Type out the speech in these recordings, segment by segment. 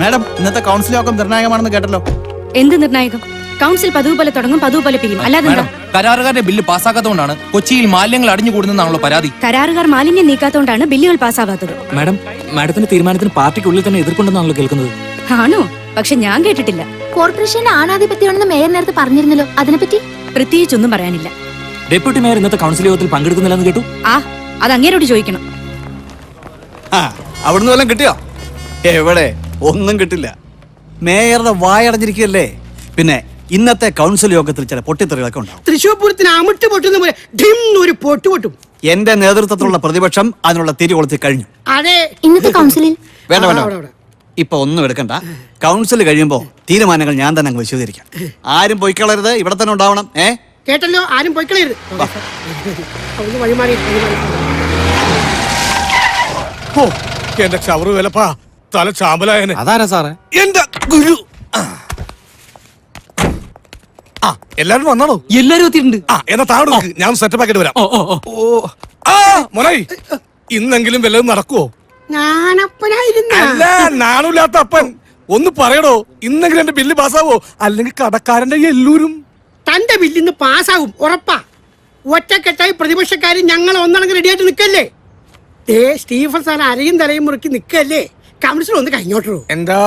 Madam ഇന്നത്തെ council യോഗം നിർണായകമാണെന്ന് കേട്ടല്ലോ. എന്ത് നിർണായകം? കൗൺസിൽ പതിവ് പോലെ തുടങ്ങും പതിവ് പോലെ പിരിയും. അല്ലാതെ എന്താ? കരാറുകാരുടെ ബില്ല് പാസ്സാക്കാത്തതുകൊണ്ടാണ് കൊച്ചിയിൽ മാലിന്യങ്ങൾ അടിഞ്ഞു കൂടുന്നതാണല്ലോ പരാതി. കരാറുകാർ മാലിന്യം നീക്കാത്തതുകൊണ്ടാണ് ബില്ലുകൾ പാസ്സാവാത്തത്. മാഡം മാഡത്തിന്റെ തീരുമാനത്തിന് പാർട്ടിക്കുള്ളിൽ തന്നെ എതിർപ്പുണ്ടെന്നാണല്ലോ കേൾക്കുന്നത്. ആണോ? പക്ഷെ ഞാൻ കേട്ടിട്ടില്ല. കോർപ്പറേഷന്റെ ആണാധിപത്യമാണെന്ന് മേയർ നേരത്തെ പറഞ്ഞിരുന്നല്ലോ. അതിനെപ്പറ്റി? പ്രത്യേകിച്ചൊന്നും പറയാനില്ല. ഡെപ്യൂട്ടി മേയർ ഇന്നത്തെ കൗൺസിൽ യോഗത്തിൽ പങ്കെടുക്കുന്നില്ലെന്ന് കേട്ടു? ആ അത് അങ്ങേരോട് ചോദിക്കണം. ആ അവിടുന്ന് വല്ലതും കിട്ടിയോ? എവിടെ? ഒന്നും കിട്ടില്ല. മേയറുടെ വായടഞ്ഞിരിക്കുകയല്ലേ? പിന്നെ ഇന്നത്തെ കൗൺസിൽ യോഗത്തിൽ ചില പൊട്ടിത്തെറികളൊക്കെ ഉണ്ടാവും. തൃശ്ശൂർ പൂരത്തിന് അമിട്ട് പൊട്ടുന്ന പോലെ ഡിം ഒരു പൊട്ട് പൊട്ടും. എന്റെ നേതൃത്വത്തിലുള്ള പ്രതിപക്ഷം അതിനുള്ള തിരി കൊളുത്തി കഴിഞ്ഞു. അതെ. ഇന്നത്തെ കൗൺസിലിൽ വേണ്ട വേണ്ട. ഇപ്പൊ ഒന്നും എടുക്കണ്ട. കൗൺസിൽ കഴിയുമ്പോ തീരുമാനങ്ങൾ ഞാൻ തന്നെ അങ്ങ് വിശദീകരിക്കാം. ആരും പൊയ്ക്കളരുത് ഇവിടെ തന്നെ ഉണ്ടാവണം. ഏ? കേട്ടല്ലോ? ആരും പൊയ്ക്കളരുത്. ഓ എന്റെ ചവറ് വിലപ്പാ. തല ചാമ്പലായനെ. അതാരാ സാറേ? എന്റെ ഗുരു. ആ. എല്ലാരും വന്നാണോ? എല്ലാരും എത്തിയിട്ടുണ്ട്. ആ എന്നാ താഴെ ഞാൻ സെറ്റപ്പ് ആക്കിട്ട് വരാം. ഓ ഓ ഓ. ഓ. ആ മോനായി ഇന്നെങ്കിലും വല്ലതും നടക്കുവോ? അല്ല നാണില്ലാത്ത അപ്പൻ. ഒന്ന് പറയടോ ഇന്നെങ്കിലും എന്റെ ബില്ല് പാസ്സാവോ? അല്ലെങ്കിൽ കടക്കാരന്റെ എല്ലൂരും? തന്റെ ബില്ലിന്ന് പാസ്സാകും ഉറപ്പാ. ഒറ്റക്കെട്ടായി പ്രതിപക്ഷക്കാരും ഞങ്ങൾ ഒന്നടങ്ങ് റെഡിയായിട്ട് നിൽക്കല്ലേ ഏ സ്റ്റീഫൻ സാർ അരയും തലയും മുറുക്കി നിൽക്കല്ലേ കൗൺസിൽ ഒന്ന് കഴിഞ്ഞോട്ടു എന്താ?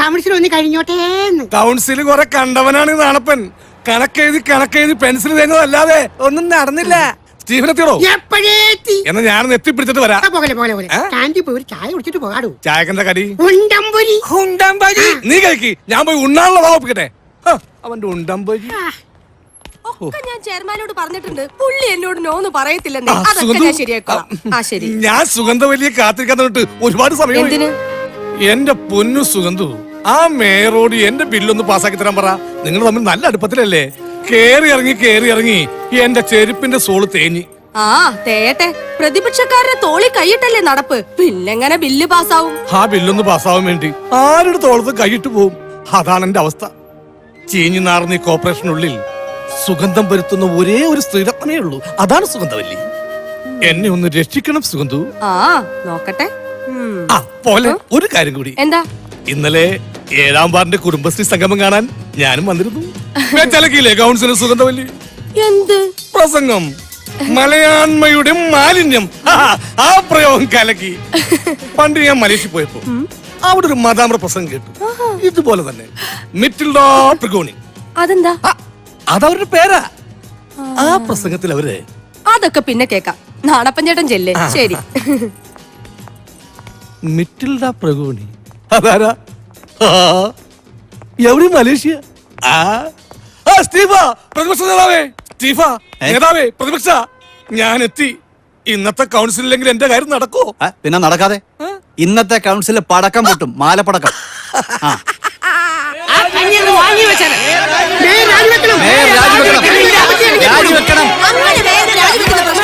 കൗൺസിൽ ഒന്ന് കഴിഞ്ഞോട്ടേന്ന് കൗൺസിൽ കുറെ കണ്ടവനാണ് നാണപ്പൻ. കണക്കെഴുതി കണക്കെഴുതി പെൻസിൽ തരുന്നതല്ലാതെ ഒന്നും നടന്നില്ല. സ്റ്റീഫൻ എത്തിയോ? എപ്പോഴേത്തി എന്നാ ഞാനൊന്ന് എത്തിപ്പിടിച്ചിട്ട് വരാം. പോലെ പോലെ പോലെ. ഏ? കാന്റി പോയി ഒരു ചായ കുടിച്ചിട്ട് പോകാടൂ. ചായക്കെന്താ കടി? ഉണ്ടമ്പൊരി. ഉണ്ടമ്പരി? നീ കഴിക്ക്. ഞാൻ പോയി ഉണ്ണാനുള്ള അവന്റെ ഒക്കെ ഞാൻ ചെയർമാനോട് പറഞ്ഞിട്ടുണ്ട്. പുള്ളി എന്നോട് നോന്ന് പറയത്തില്ലെന്നേ. ആ, അതൊക്കെ ഞാൻ ശരിയാക്കാം ആ ശരി. ഞാൻ സുഗന്ധവല്ലിയെ കാത്തിരിക്കാൻ ഒരുപാട് സമയം എന്തിന്? എന്റെ പൊന്നു സുഗന്ധു ആ മേയറോട് എന്റെ ബില്ലൊന്ന് പാസ്സാക്കി തരാൻ പറ. നിങ്ങൾ തമ്മിൽ നല്ല അടുപ്പത്തിലല്ലേ? കേറി ഇറങ്ങി കേറി ഇറങ്ങി എന്റെ ചെരുപ്പിന്റെ സോൾ തേഞ്ഞി. ആ തേട്ടെ പ്രതിപക്ഷക്കാരുടെ തോളി കൈയിട്ടല്ലേ നടപ്പ്. പിന്നെങ്ങനെ ബില്ല് പാസ്സാവും? ആ ബില്ലൊന്ന് പാസ്സാവാൻ വേണ്ടി ആരുടെ തോളത്ത് കൈയിട്ട് പോവും? അതാണ് എന്റെ അവസ്ഥ. ചീഞ്ഞു നാർന്ന ഈ കോർപ്പറേഷനുള്ളിൽ സുഗന്ധം പരുത്തുന്ന ഒരേ ഒരു സ്ത്രീരത്നമേ ഉള്ളൂ. അതാണ് സുഗന്ധവല്ലി. എന്നെ ഒന്ന് രക്ഷിക്കണം സുഗന്ധു. ആ നോക്കട്ടെ. ആ പോലെ ഒരു കാര്യം കൂടി. എന്താ? ഇന്നലെ ഏഴാം വാർഡിന്റെ കുടുംബശ്രീ സംഗമം കാണാൻ ഞാനും വന്നിരുന്നു. വെച്ചലക്കിയില്ലേ കൗൺസിലർ സുഗന്ധവല്ലി എന്ത്? പ്രസംഗം. മലയാണ്മയുടെ മാലിന്യം. ആ, പ്രയോഗം കലക്കി. പണ്ട് ഞാൻ മലേഷ്യ പോയപ്പോ അവിടെ ഒരു മതാമ്ര പ്രസംഗം കേട്ടു. ഇതുപോലെ തന്നെ. മിറ്റിൽഡോ പ്രഗോണി അതെന്താ? അതവരുടെ പേരാ. ആ. പ്രസംഗത്തിൽ അവർ അതൊക്കെ പിന്നെ കേക്കാം. നാണപ്പൻ ചേട്ടൻ ചെല്ലേ? ശരി. മിറ്റിൽഡ പ്രഗോണി. അതാരാ? എവിടെ മലേഷ്യ? ആ. ആ, സ്റ്റീഫ പ്രതിപക്ഷ നേതാവേ. സ്റ്റീഫ നേതാവേ പ്രതിപക്ഷ. ഞാൻ എത്തി ഇന്നത്തെ കൗൺസിലെങ്കിൽ എന്റെ കാര്യം നടക്കോ ആ, പിന്നെ നടക്കാതെ. ഇന്നത്തെ കൗൺസിൽ പടക്കം പൊട്ടും മാലപ്പടക്കം. ആ. വാങ്ങി വെച്ചാൽ രാജിവെക്കണം മേയർ രാജിവെക്കണം രാജിവെക്കണം അങ്ങനെ വേറെ രാജിവെക്കുന്ന പ്രശ്നമില്ല.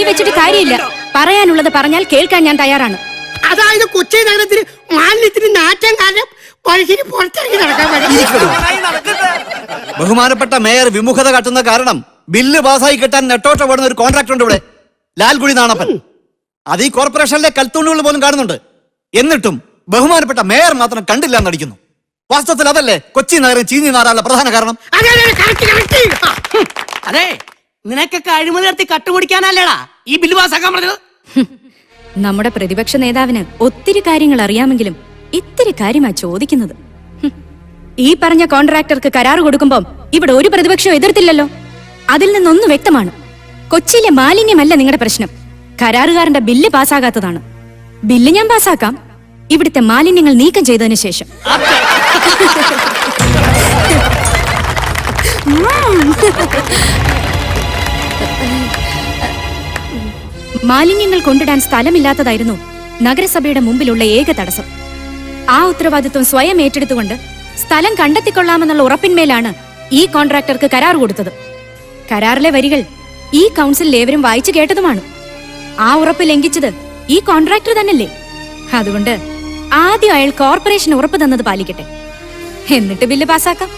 വെടിവെച്ചിട്ട് കാര്യമില്ല. പറയാനുള്ളത് പറഞ്ഞാൽ കേൾക്കാൻ ഞാൻ തയ്യാറാണ്. അതായത് കൊച്ചി നഗരത്തിൽ മാലിന്യത്തിന് നാറ്റം കാരണം പഴശ്ശേരി പുറത്തിറങ്ങി നടക്കാൻ ബഹുമാനപ്പെട്ട മേയർ വിമുഖത കാട്ടുന്ന കാരണം ബില്ല് പാസ്സായി കിട്ടാൻ നെട്ടോട്ടം ഓടുന്ന ഒരു കോൺട്രാക്ടർ ഉണ്ട് ഇവിടെ. ലാൽഗുഴി നാണപ്പൻ. അത് ഈ കോർപ്പറേഷനിലെ കൽത്തൂണുകൾ പോലും കാണുന്നുണ്ട്. എന്നിട്ടും ബഹുമാനപ്പെട്ട മേയർ മാത്രം കണ്ടില്ല എന്നടിക്കുന്നു വാസ്തവത്തിൽ അതല്ലേ കൊച്ചി നഗരം ചീഞ്ഞു നാറാനുള്ള പ്രധാന കാരണം? അതെ. നിനക്കൊക്കെ അഴിമതി നടത്തി കട്ടുപിടിക്കാനല്ലേടാ ഈ ബില്ല് പാസ്സാക്കാൻ പറഞ്ഞത്? നമ്മുടെ പ്രതിപക്ഷ നേതാവിന് ഒത്തിരി കാര്യങ്ങൾ അറിയാമെങ്കിലും ഇത്തിരി കാര്യമാ ചോദിക്കുന്നത്. ഈ പറഞ്ഞ കോൺട്രാക്ടർക്ക് കരാറ് കൊടുക്കുമ്പോൾ ഇവിടെ ഒരു പ്രതിപക്ഷവും എതിർത്തില്ലല്ലോ. അതിൽ നിന്നൊന്ന് വ്യക്തമാണ്. കൊച്ചിയിലെ മാലിന്യമല്ല നിങ്ങളുടെ പ്രശ്നം. കരാറുകാരന്റെ ബില്ല് പാസ്സാകാത്തതാണ്. ബില്ല് ഞാൻ പാസ്സാക്കാം. ഇവിടുത്തെ മാലിന്യങ്ങൾ നീക്കം ചെയ്തതിനു ശേഷം. മാലിന്യങ്ങൾ കൊണ്ടിടാൻ സ്ഥലമില്ലാത്തതായിരുന്നു നഗരസഭയുടെ മുമ്പിലുള്ള ഏക തടസ്സം. ആ ഉത്തരവാദിത്വം സ്വയം ഏറ്റെടുത്തുകൊണ്ട് സ്ഥലം കണ്ടെത്തിക്കൊള്ളാമെന്നുള്ള ഉറപ്പിന്മേലാണ് ഈ കോൺട്രാക്ടർക്ക് കരാർ കൊടുത്തത്. കരാറിലെ വരികൾ ഈ കൗൺസിൽ ഏവരും വായിച്ചു കേട്ടതുമാണ്. ആ ഉറപ്പ് ലംഘിച്ചത് ഈ കോൺട്രാക്ടർ തന്നല്ലേ അതുകൊണ്ട് ആദ്യം അയാൾ കോർപ്പറേഷൻ ഉറപ്പ് തന്നത് പാലിക്കട്ടെ. എന്നിട്ട് ബില്ല് പാസ്സാക്കാം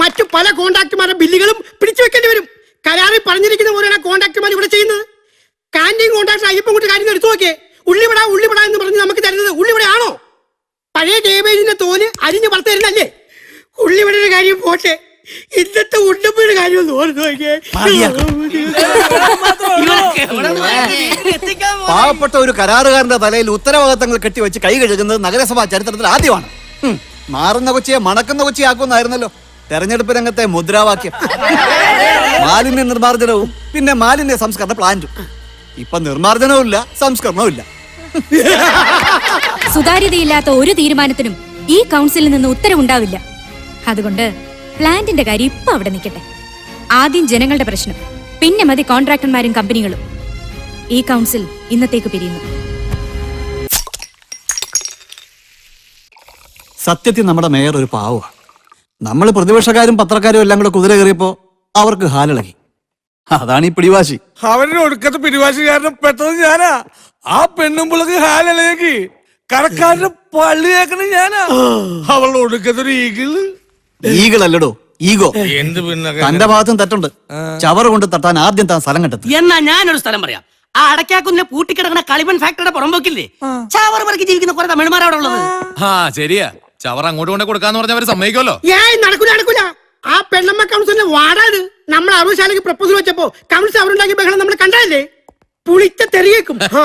മറ്റു പല കോൺട്രാക്ടർമാരുടെ ബില്ലുകളും പിടിച്ചു വെക്കേണ്ടി വരും. കരാറിൽ പറഞ്ഞിരിക്കുന്ന പോലെയാണ് കോൺട്രാക്ടർമാർ ഇവിടെ ചെയ്യുന്നത്. കാന്റീൻ കോൺട്രാക്ടർ അയ്യപ്പം കൂട്ടി കാര്യം എടുത്തു നോക്കിയേ. ഉള്ളിവിട ഉള്ളിവിട എന്ന് പറഞ്ഞ് നമുക്ക് തരുന്നത് ഉള്ളിവിടയാണോ? പഴയ ഡേമേജിന്റെ തോൽ അരിഞ്ഞ് വളർത്തരുന്നല്ലേ തരുന്നല്ലേ ഉള്ളിവിടയുടെ കാര്യം പോട്ടെ. ഇന്നത്തെ ഉണ്ടപ്പയുടെ കാര്യം ഒന്ന് ഓർത്ത് നോക്കിയേ. പാവപ്പെട്ട ഒരു കരാറുകാരന്റെ തലയിൽ ഉത്തരവാദിത്തങ്ങൾ കെട്ടിവെച്ച് കൈ കഴുകുന്നത് നഗരസഭാ ചരിത്രത്തിൽ ആദ്യമാണ്. മാറുന്ന കൊച്ചിയെ മണക്കുന്ന കൊച്ചിയാക്കുന്നായിരുന്നല്ലോ തെരഞ്ഞെടുപ്പ് രംഗത്തെ മുദ്രാവാക്യം. മാലിന്യ നിർമ്മാർജനവും പിന്നെ മാലിന്യ സംസ്കരണ പ്ലാന്റും. ഇപ്പൊ നിർമ്മാർജനവും ഇല്ല സംസ്കരണവും ഇല്ല സുതാര്യതയില്ലാത്ത ഒരു തീരുമാനത്തിനും ഈ കൗൺസിലിൽ നിന്ന് ഉത്തരവുണ്ടാവില്ല. അതുകൊണ്ട് പ്ലാന്റിന്റെ കാര്യം ഇപ്പൊ അവിടെ നിൽക്കട്ടെ. ആദ്യം ജനങ്ങളുടെ പ്രശ്നം പിന്നെ മതി കോൺട്രാക്ടർമാരും കമ്പനികളും. ഈ കൗൺസിൽ ഇന്നത്തേക്ക് പിരിയുന്നു. സത്യത്തിൽ നമ്മുടെ മേയർ ഒരു പാവമാണ്. നമ്മൾ പ്രതിപക്ഷക്കാരും പത്രക്കാരും എല്ലാം കൂടെ കുതിര കയറിയപ്പോ അവർക്ക് ഹാലിളകി. അതാണ് ഈ പിടിവാശി. അവരുടെ ഒടുക്കത്തെ പിടിവാശി കാരണം പെട്ടത് ഞാനാ. ആ പെണ്ണും പിള്ളക്ക് ഹാലിളകി. കടക്കാരന്റെ പള്ളി കേക്കണ ഞാനാ. അവളുടെ ഒടുക്കത്തെ ഒരു ഈഗിൾ. ഈഗിളല്ലടോ ഈഗോ. എന്ത് പിന്നെ തന്റെ ഭാഗത്തും തെറ്റുണ്ട്. ചവറ് കൊണ്ട് തട്ടാൻ ആദ്യം താൻ സ്ഥലം കണ്ടെത്തി. എന്നാ ഞാനൊരു സ്ഥലം പറയാം. ആ അടക്കാക്കുന്നിലെ പൂട്ടിക്കിടക്കുന്ന കളിമൺ ഫാക്ടറിയുടെ പുറമ്പോക്കില്ലേ ചാവർ പറക്കി ജീവിക്കുന്ന കുറെ തമിഴ്മാരാ അവിടെ ഉള്ളത്. ആ ശരിയാ. ചവർ അങ്ങോട്ട് കൊണ്ടേ കൊടുക്കാന്ന് പറഞ്ഞ അവർ സമ്മതിക്കുമല്ലോ. ഏയ് നടക്കൂല നടക്കൂല. ആ പെണ്ണമ്മ കൗൺസിലിന്റെ വാടാത് നമ്മൾ അറുപശാലയ്ക്ക് പ്രപ്പോസൽ വെച്ചപ്പോ കൗൺസിൽ അവരുണ്ടാക്കി ബഹളം നമ്മൾ കണ്ടതല്ലേ? പുളിച്ച തെറിയേക്കും. ആ.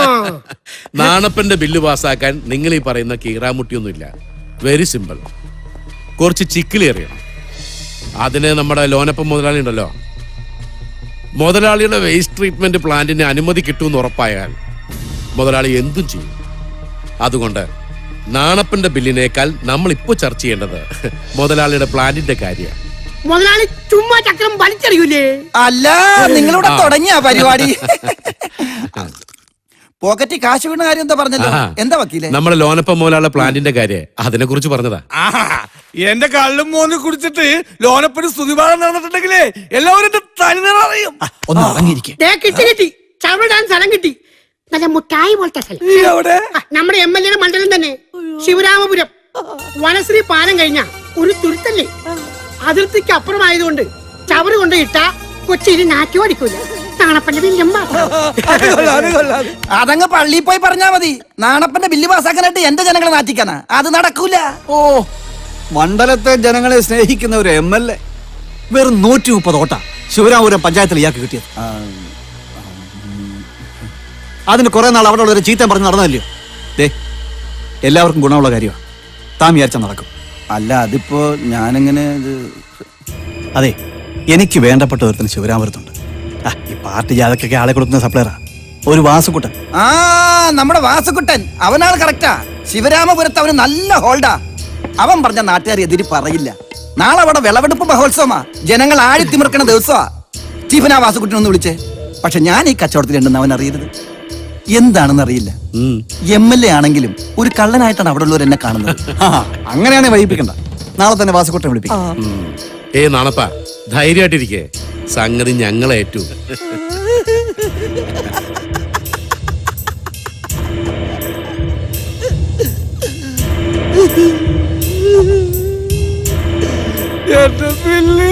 നാണപ്പന്റെ ബില്ല് പാസ്സാക്കാൻ നിങ്ങൾ ഈ പറയുന്ന കീറാമുട്ടിയൊന്നുമില്ല. വെരി സിമ്പിൾ കുറച്ച് ചിക്കിലി അറിയണം അതിന് നമ്മുടെ ലോനപ്പം മുതലാളി ഉണ്ടല്ലോ. മുതലാളിയുടെ വേസ്റ്റ് ട്രീറ്റ്മെന്റ് പ്ലാന്റിന് അനുമതി കിട്ടുമെന്ന് ഉറപ്പായാൽ മുതലാളി എന്തും ചെയ്യും. അതുകൊണ്ട് നാണപ്പന്റെ ബില്ലിനേക്കാൾ നമ്മൾ ഇപ്പൊ ചർച്ച ചെയ്യേണ്ടത് മുതലാളിയുടെ പ്ലാന്റിന്റെ കാര്യമാണ് മുതലാളി ചുമ്മാ ചക്രം വലിച്ചെറിയൂലേ? അല്ല നിങ്ങളിവിടെ തുടങ്ങിയ പരിപാടി. പോക്കറ്റി കാശ് വീണ കാര്യം എന്താ പറഞ്ഞല്ലോ എന്താ വക്കീലെ? നമ്മുടെ ലോനപ്പം മുതലാളിയുടെ പ്ലാന്റിന്റെ കാര്യം. അതിനെ കുറിച്ച് പറഞ്ഞതാ. എന്റെ കള്ളും മോന്ന് കുടിച്ചിട്ട് ലോനപ്പന് സ്തുതിപാഠം നടന്നിട്ടുണ്ടെങ്കിലേ എല്ലാവരും എന്റെ തനിനിറ അറിയും ഒന്ന് അടങ്ങിയിരിക്കെ ദേ കിട്ടി കിട്ടി. ചവിടാൻ സ്ഥലം കിട്ടി. നല്ല മുട്ടായി പോലത്തെ സ്ഥലം. നമ്മുടെ എം എൽ എയുടെ മണ്ഡലം തന്നെ. ശിവരാമപുരം. വനശ്രീ പാലം കഴിഞ്ഞ ഒരു തുരുത്തല്ലേ? അതിർത്തിക്ക് അപ്പുറമായതുകൊണ്ട് ചവറ് കൊണ്ട് ഇട്ട കൊച്ചിയിൽ നാറ്റു അടിക്കൂല. നാണപ്പന്റെ. അതങ്ങ് പള്ളിയിൽ പോയി പറഞ്ഞാ മതി. നാണപ്പന്റെ ബില്ല് പാസ്സാക്കാനായിട്ട് എന്റെ ജനങ്ങളെ നാറ്റിക്കാനാ. അത് നടക്കൂല. ഓ മണ്ഡലത്തെ ജനങ്ങളെ സ്നേഹിക്കുന്ന ഒരു എം എൽ എ. വെറും നൂറ്റി മുപ്പത് ഓട്ട ശിവരാമപുരം പഞ്ചായത്തിൽ ഇയാൾക്ക് കിട്ടിയത്. അതിന് കുറെ നാൾ അവിടെ ഒരു ചീത്തം പറഞ്ഞ് നടന്നല്ലോ ദേ എല്ലാവർക്കും ഗുണമുള്ള കാര്യമാണ്. താൻ വിചാരിച്ചാൽ നടക്കും. അല്ല അതിപ്പോ ഞാനെങ്ങനെ ഇത് അതെ എനിക്ക് വേണ്ടപ്പെട്ട ഒരുത്തിന് ശിവരാമരത്തുണ്ട് ആ, ഈ പാർട്ടി ജാതക്കൊക്കെ ആളെ കൊടുക്കുന്ന സപ്ലയറാ. ഒരു വാസുക്കുട്ടൻ ആ നമ്മുടെ വാസുക്കുട്ടൻ അവനാണ് കറക്റ്റാ. ശിവരാമപുരത്ത് അവന് നല്ല ഹോൾഡാ. അവൻ പറഞ്ഞ നാട്ടുകാർ എതിരി പറയില്ല. നാളെ അവിടെ വിളവെടുപ്പ് മഹോത്സവമാ. ജനങ്ങൾ ആഴി തിമിർക്കണ ദിവസമാ. സ്റ്റീഫൻ ആ ഒന്ന് വിളിച്ചേ. പക്ഷെ ഞാൻ ഈ കച്ചവടത്തിൽ ഉണ്ടെന്ന് അവൻ അറിയരുത്. എന്താണെന്ന് അറിയില്ല എം എൽ എ ആണെങ്കിലും ഒരു കള്ളനായിട്ടാണ് അവിടെ ഉള്ളവർ എന്നെ കാണുന്നത്. അങ്ങനെയാണെ വൈകിപ്പിക്കണ്ട. നാളെ തന്നെ വാസുക്കുട്ടൻ വിളിപ്പിക്കും. ഏ നാണപ്പ ധൈര്യമായിട്ടിരിക്കേ. സംഗതി ഞങ്ങളേറ്റു എന്റെ ബില്ല്